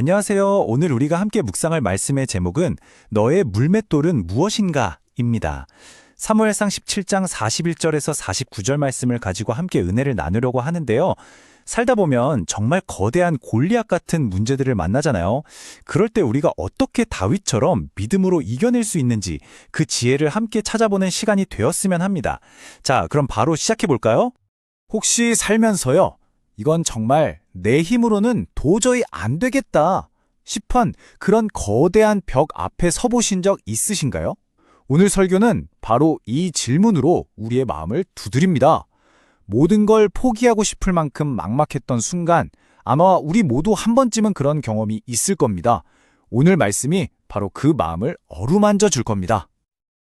안녕하세요. 오늘 우리가 함께 묵상할 말씀의 제목은 너의 물맷돌은 무엇인가 입니다. 사무엘상 17장 41절에서 49절 말씀을 가지고 함께 은혜를 나누려고 하는데요. 살다 보면 정말 거대한 골리앗 같은 문제들을 만나잖아요. 그럴 때 우리가 어떻게 다윗처럼 믿음으로 이겨낼 수 있는지 그 지혜를 함께 찾아보는 시간이 되었으면 합니다. 자, 그럼 바로 시작해 볼까요? 혹시 살면서요. 이건 정말 내 힘으로는 도저히 안 되겠다 싶은 그런 거대한 벽 앞에 서보신 적 있으신가요? 오늘 설교는 바로 이 질문으로 우리의 마음을 두드립니다. 모든 걸 포기하고 싶을 만큼 막막했던 순간 아마 우리 모두 한 번쯤은 그런 경험이 있을 겁니다. 오늘 말씀이 바로 그 마음을 어루만져 줄 겁니다.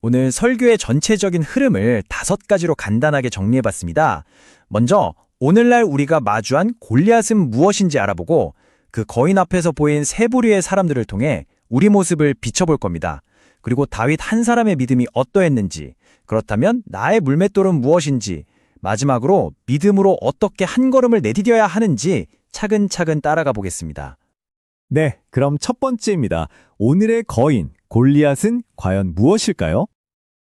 오늘 설교의 전체적인 흐름을 다섯 가지로 간단하게 정리해봤습니다. 먼저 오늘날 우리가 마주한 골리앗은 무엇인지 알아보고 그 거인 앞에서 보인 세 부류의 사람들을 통해 우리 모습을 비춰볼 겁니다. 그리고 다윗 한 사람의 믿음이 어떠했는지, 그렇다면 나의 물맷돌은 무엇인지, 마지막으로 믿음으로 어떻게 한 걸음을 내디뎌야 하는지 차근차근 따라가 보겠습니다. 네, 그럼 첫 번째입니다. 오늘의 거인, 골리앗은 과연 무엇일까요?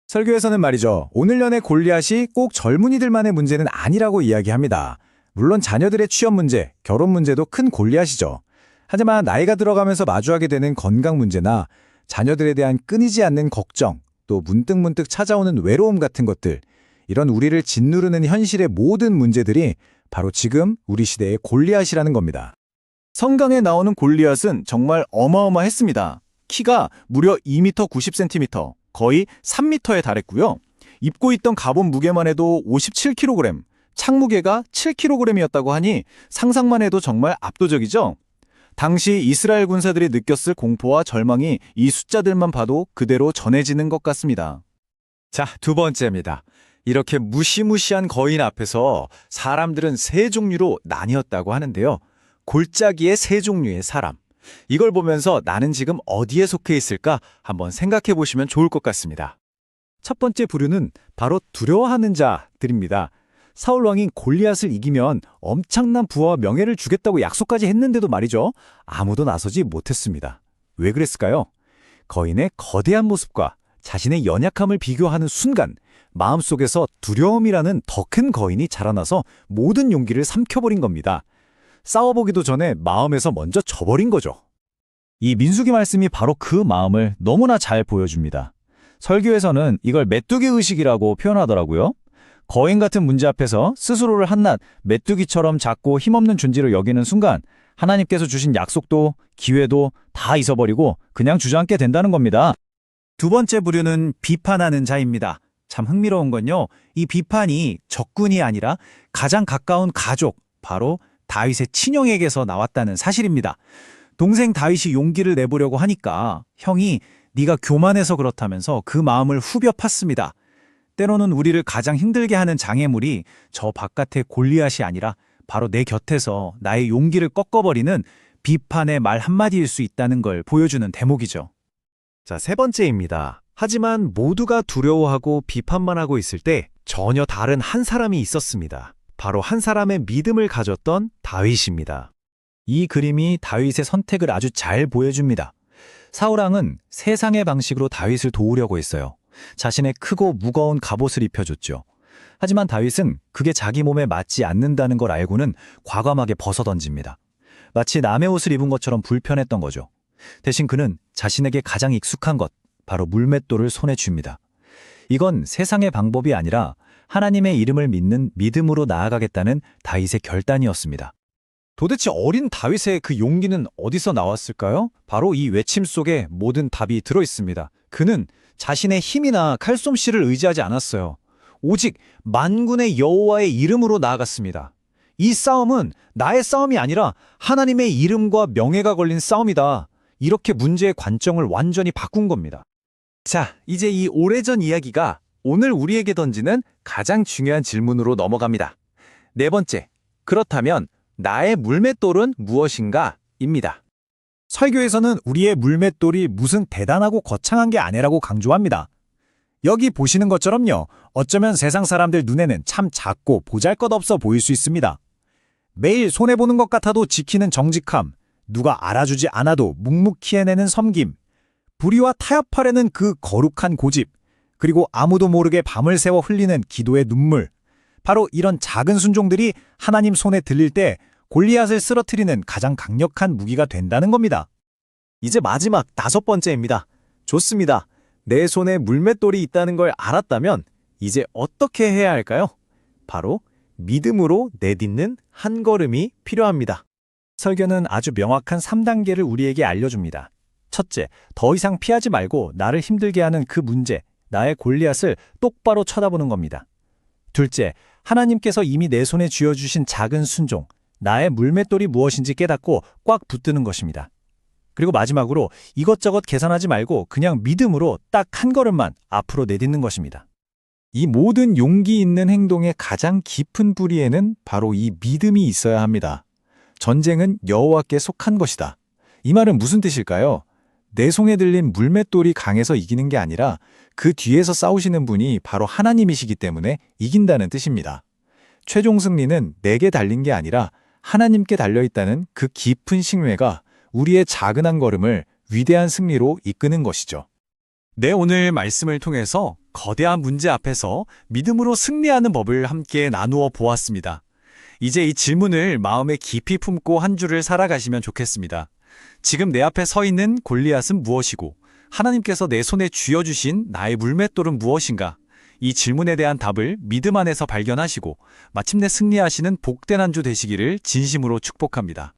설교에서는 말이죠. 오늘년의 골리앗이 꼭 젊은이들만의 문제는 아니라고 이야기합니다. 물론 자녀들의 취업 문제, 결혼 문제도 큰 골리앗이죠. 하지만 나이가 들어가면서 마주하게 되는 건강 문제나 자녀들에 대한 끊이지 않는 걱정, 또 문득문득 찾아오는 외로움 같은 것들, 이런 우리를 짓누르는 현실의 모든 문제들이 바로 지금 우리 시대의 골리앗이라는 겁니다. 성강에 나오는 골리앗은 정말 어마어마했습니다. 키가 무려 2m 90cm, 거의 3m에 달했고요. 입고 있던 갑옷 무게만 해도 57kg, 창무게가 7kg이었다고 하니 상상만 해도 정말 압도적이죠? 당시 이스라엘 군사들이 느꼈을 공포와 절망이 이 숫자들만 봐도 그대로 전해지는 것 같습니다. 자, 두 번째입니다. 이렇게 무시무시한 거인 앞에서 사람들은 세 종류로 나뉘었다고 하는데요. 골짜기의 세 종류의 사람. 이걸 보면서 나는 지금 어디에 속해 있을까 한번 생각해 보시면 좋을 것 같습니다. 첫 번째 부류는 바로 두려워하는 자들입니다. 사울 왕이 골리앗을 이기면 엄청난 부와 명예를 주겠다고 약속까지 했는데도 말이죠. 아무도 나서지 못했습니다. 왜 그랬을까요? 거인의 거대한 모습과 자신의 연약함을 비교하는 순간 마음속에서 두려움이라는 더 큰 거인이 자라나서 모든 용기를 삼켜버린 겁니다. 싸워보기도 전에 마음에서 먼저 져버린 거죠. 이 민수기 말씀이 바로 그 마음을 너무나 잘 보여줍니다. 설교에서는 이걸 메뚜기 의식이라고 표현하더라고요. 거인 같은 문제 앞에서 스스로를 한낱 메뚜기처럼 작고 힘없는 존재로 여기는 순간 하나님께서 주신 약속도 기회도 다 잊어버리고 그냥 주저앉게 된다는 겁니다. 두 번째 부류는 비판하는 자입니다. 참 흥미로운 건요. 이 비판이 적군이 아니라 가장 가까운 가족, 바로 다윗의 친형에게서 나왔다는 사실입니다. 동생 다윗이 용기를 내보려고 하니까 형이 네가 교만해서 그렇다면서 그 마음을 후벼 팠습니다. 때로는 우리를 가장 힘들게 하는 장애물이 저 바깥의 골리앗이 아니라 바로 내 곁에서 나의 용기를 꺾어버리는 비판의 말 한마디일 수 있다는 걸 보여주는 대목이죠. 자, 세 번째입니다. 하지만 모두가 두려워하고 비판만 하고 있을 때 전혀 다른 한 사람이 있었습니다. 바로 한 사람의 믿음을 가졌던 다윗입니다. 이 그림이 다윗의 선택을 아주 잘 보여줍니다. 사울왕은 세상의 방식으로 다윗을 도우려고 했어요. 자신의 크고 무거운 갑옷을 입혀줬죠. 하지만 다윗은 그게 자기 몸에 맞지 않는다는 걸 알고는 과감하게 벗어던집니다. 마치 남의 옷을 입은 것처럼 불편했던 거죠. 대신 그는 자신에게 가장 익숙한 것, 바로 물맷돌을 손에 줍니다. 이건 세상의 방법이 아니라 하나님의 이름을 믿는 믿음으로 나아가겠다는 다윗의 결단이었습니다. 도대체 어린 다윗의 그 용기는 어디서 나왔을까요? 바로 이 외침 속에 모든 답이 들어 있습니다. 그는 자신의 힘이나 칼솜씨를 의지하지 않았어요. 오직 만군의 여호와의 이름으로 나아갔습니다. 이 싸움은 나의 싸움이 아니라 하나님의 이름과 명예가 걸린 싸움이다. 이렇게 문제의 관점을 완전히 바꾼 겁니다. 자, 이제 이 오래전 이야기가 오늘 우리에게 던지는 가장 중요한 질문으로 넘어갑니다. 네 번째, 그렇다면 나의 물맷돌은 무엇인가? 입니다. 설교에서는 우리의 물맷돌이 무슨 대단하고 거창한 게 아니라고 강조합니다. 여기 보시는 것처럼요, 어쩌면 세상 사람들 눈에는 참 작고 보잘것없어 보일 수 있습니다. 매일 손해보는 것 같아도 지키는 정직함, 누가 알아주지 않아도 묵묵히 해내는 섬김, 불의와 타협하려는 그 거룩한 고집, 그리고 아무도 모르게 밤을 새워 흘리는 기도의 눈물. 바로 이런 작은 순종들이 하나님 손에 들릴 때 골리앗을 쓰러뜨리는 가장 강력한 무기가 된다는 겁니다. 이제 마지막 다섯 번째입니다. 좋습니다. 내 손에 물맷돌이 있다는 걸 알았다면 이제 어떻게 해야 할까요? 바로 믿음으로 내딛는 한 걸음이 필요합니다. 설교는 아주 명확한 3단계를 우리에게 알려줍니다. 첫째, 더 이상 피하지 말고 나를 힘들게 하는 그 문제, 나의 골리앗을 똑바로 쳐다보는 겁니다. 둘째, 하나님께서 이미 내 손에 쥐어주신 작은 순종, 나의 물맷돌이 무엇인지 깨닫고 꽉 붙드는 것입니다. 그리고 마지막으로 이것저것 계산하지 말고 그냥 믿음으로 딱 한 걸음만 앞으로 내딛는 것입니다. 이 모든 용기 있는 행동의 가장 깊은 뿌리에는 바로 이 믿음이 있어야 합니다. 전쟁은 여호와께 속한 것이다. 이 말은 무슨 뜻일까요? 내 손에 들린 물맷돌이 강해서 이기는 게 아니라 그 뒤에서 싸우시는 분이 바로 하나님이시기 때문에 이긴다는 뜻입니다. 최종 승리는 내게 달린 게 아니라 하나님께 달려있다는 그 깊은 신뢰가 우리의 작은 한 걸음을 위대한 승리로 이끄는 것이죠. 네, 오늘 말씀을 통해서 거대한 문제 앞에서 믿음으로 승리하는 법을 함께 나누어 보았습니다. 이제 이 질문을 마음에 깊이 품고 한 주를 살아가시면 좋겠습니다. 지금 내 앞에 서 있는 골리앗은 무엇이고 하나님께서 내 손에 쥐어주신 나의 물맷돌은 무엇인가? 이 질문에 대한 답을 믿음 안에서 발견하시고 마침내 승리하시는 복된 한 주 되시기를 진심으로 축복합니다.